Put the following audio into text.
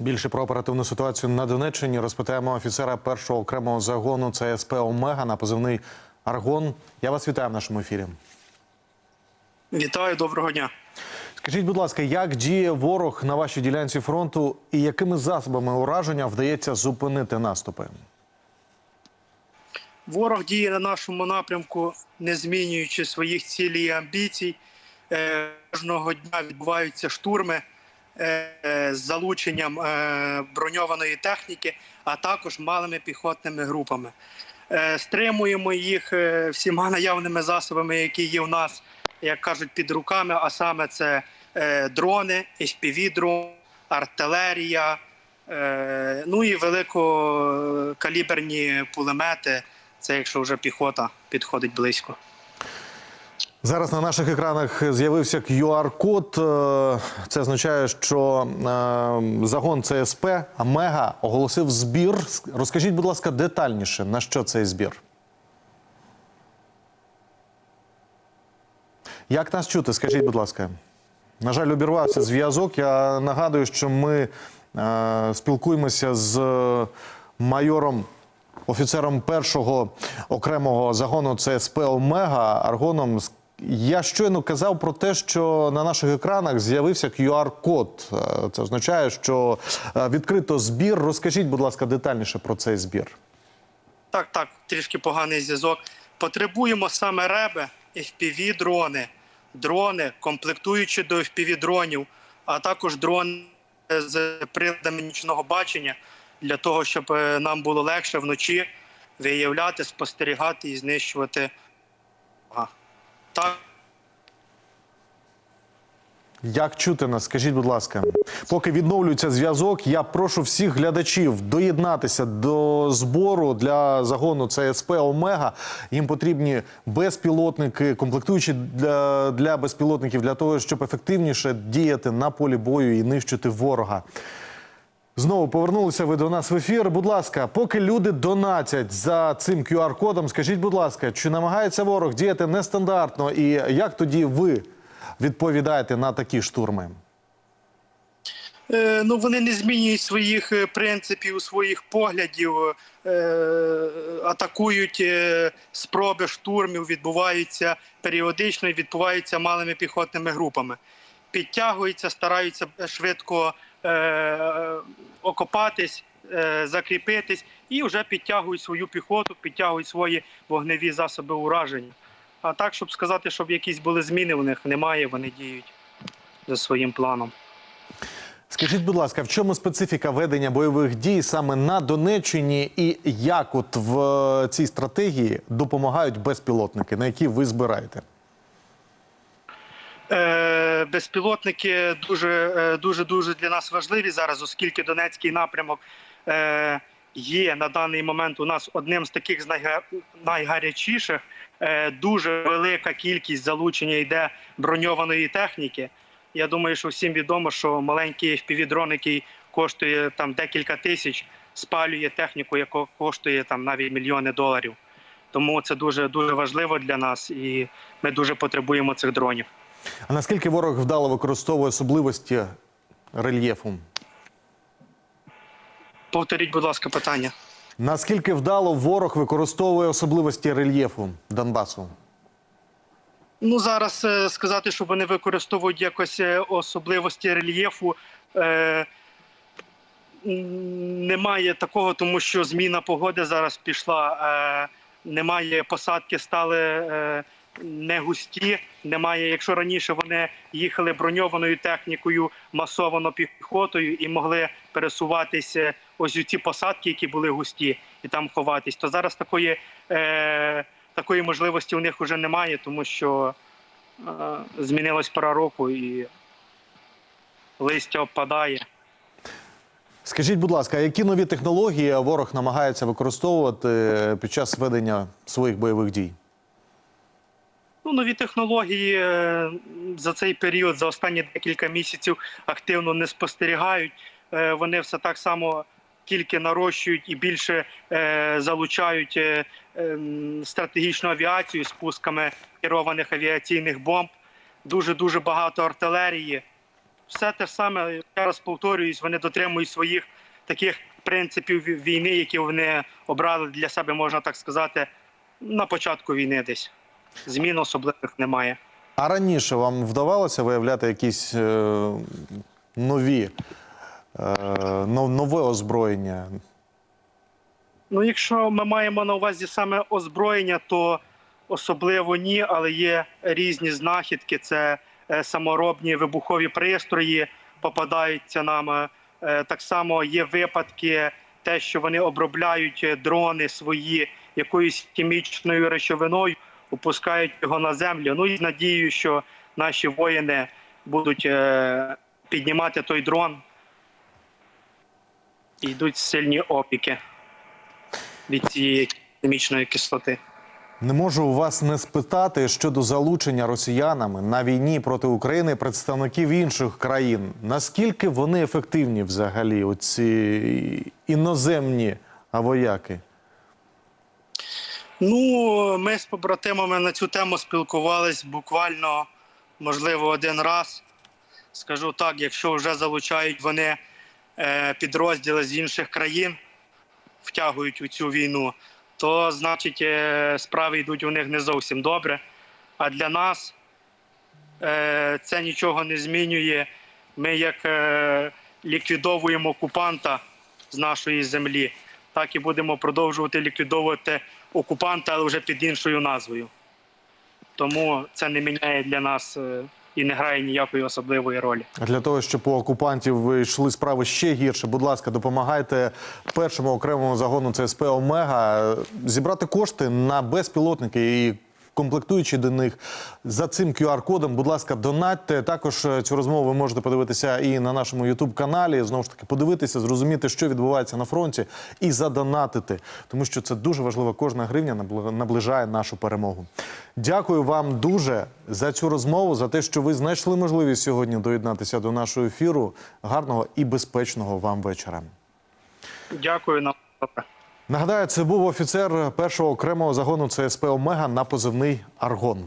Більше про оперативну ситуацію на Донеччині розпитаємо офіцера першого окремого загону ЦСП Омега на позивний Аргон. Я вас вітаю в нашому ефірі. Вітаю, доброго дня. Скажіть, будь ласка, як діє ворог на вашій ділянці фронту і якими засобами ураження вдається зупинити наступи? Ворог діє на нашому напрямку, не змінюючи своїх цілей і амбіцій. Е, Кожного дня відбуваються штурми з залученням е, броньованої техніки, а також малими піхотними групами. Е, Стримуємо їх е, всіма наявними засобами, які є в нас, як кажуть, під руками. А саме це е, дрони, FPV-дрон, артилерія, е, ну і великокаліберні пулемети. Це якщо вже піхота підходить близько. Зараз на наших екранах з'явився QR-код. Е, Це означає, що е, загон ЦСП Омега оголосив збір. Розкажіть, будь ласка, детальніше, на що цей збір? Як нас чути? Скажіть, будь ласка. На жаль, обірвався зв'язок. Я нагадую, що ми е, спілкуємося з майором, офіцером першого окремого загону ЦСП Омега Аргоном. Я щойно казав про те, що на наших екранах з'явився QR-код. Е, Це означає, що е, відкрито збір. Розкажіть, будь ласка, детальніше про цей збір. Так, так, трішки поганий зв'язок. Потребуємо саме реби, fpv дрони, дрони, комплектуючи до fpv дронів, а також дрони з приладами нічного бачення для того, щоб е, нам було легше вночі виявляти, спостерігати і знищувати. Так. Як чути нас? Скажіть, будь ласка, поки відновлюється зв'язок, я прошу всіх глядачів доєднатися до збору для загону ЦСП Омега. Їм потрібні безпілотники, комплектуючі для, для безпілотників для того, щоб ефективніше діяти на полі бою і нищити ворога. Знову повернулися ви до нас в ефір. Будь ласка, поки люди донатять за цим QR-кодом, скажіть, будь ласка, чи намагається ворог діяти нестандартно, і як тоді ви відповідаєте на такі штурми? Е, ну, вони не змінюють своїх е, принципів, своїх поглядів, е, атакують спроби штурмів, відбуваються періодично і відбуваються малими піхотними групами. Підтягуються, стараються швидко окопатись, е, закріпитись і вже підтягують свою піхоту, підтягують свої вогневі засоби ураження. А так, щоб сказати, щоб якісь були зміни в них, немає, вони діють за своїм планом. Скажіть, будь ласка, в чому специфіка ведення бойових дій саме на Донеччині, і як от в е, цій стратегії допомагають безпілотники, на які ви збираєте? Е, безпілотники дуже е, дуже дуже для нас важливі зараз, оскільки Донецький напрямок е, є на даний момент у нас одним з таких найгарячіших. Е, дуже велика кількість залучення йде броньованої техніки. Я думаю, що всім відомо, що маленький FPV-дрон, який коштує там декілька тисяч, спалює техніку, яка коштує там навіть мільйони доларів. Тому це дуже дуже важливо для нас, і ми дуже потребуємо цих дронів. А наскільки ворог вдало використовує особливості рельєфу? Повторіть, будь ласка, питання. Наскільки вдало ворог використовує особливості рельєфу Донбасу? Ну зараз е, сказати, що вони використовують якось е, особливості рельєфу. Е, м, немає такого, тому що зміна погоди зараз пішла. Е, немає посадки, стали е, не густі. Немає, якщо раніше вони їхали броньованою технікою, масовано піхотою і могли пересуватися ось у ці посадки, які були густі, і там ховатись, то зараз такої. Е, Такої можливості у них вже немає, тому що е, змінилась пора року і листя опадає. Скажіть, будь ласка, які нові технології ворог намагається використовувати під час ведення своїх бойових дій? Ну, нові технології е, за цей період, за останні декілька місяців активно не спостерігають. Е, Вони все так само тільки нарощують і більше е, залучають стратегічну авіацію з пусками керованих авіаційних бомб. Дуже дуже багато артилерії. все те саме, я раз повторююсь, вони дотримують своїх таких принципів війни, які вони обрали для себе, можна так сказати, на початку війни десь. Змін особливих немає. А раніше вам вдавалося виявляти якісь е, нові, е, нове озброєння? Ну, якщо ми маємо на увазі саме озброєння, то особливо ні, але є різні знахідки. Це е, саморобні вибухові пристрої попадаються нам. Е, Так само є випадки, те, що вони обробляють е, дрони свої якоюсь хімічною речовиною, опускають його на землю. Ну і з надією, що наші воїни будуть е, піднімати той дрон. І йдуть сильні опіки від цієї хімічної кислоти. Не можу у вас не спитати щодо залучення росіянами на війні проти України представників інших країн. Наскільки вони ефективні взагалі, оці іноземні вояки? Ну, ми з побратимами на цю тему спілкувались буквально, можливо, один раз. Скажу так, якщо вже залучають вони е, підрозділи з інших країн, втягують у цю війну, то значить е, справи йдуть у них не зовсім добре. А для нас е, це нічого не змінює. Ми як ліквідовуємо окупанта з нашої землі, так і будемо продовжувати ліквідовувати окупанта, але вже під іншою назвою. Тому це не міняє для нас е, і не грає ніякої особливої ролі. Для того, щоб у окупантів йшли справи ще гірше, будь ласка, допомагайте першому окремому загону ЦСП Омега зібрати кошти на безпілотники і комплектуючи до них за цим QR-кодом. Будь ласка, донатьте. Також е, цю розмову ви можете подивитися і на нашому youtube каналі Знову ж таки, подивитися, зрозуміти, що відбувається на фронті, і задонатити, тому що це дуже важливо. Кожна гривня наближає нашу перемогу. Дякую вам дуже за цю розмову, за те, що ви знайшли можливість сьогодні доєднатися до нашого ефіру. Гарного і безпечного вам вечора. Дякую на. Нагадаю, це був офіцер першого окремого загону ЦСП Омега на позивний Аргон.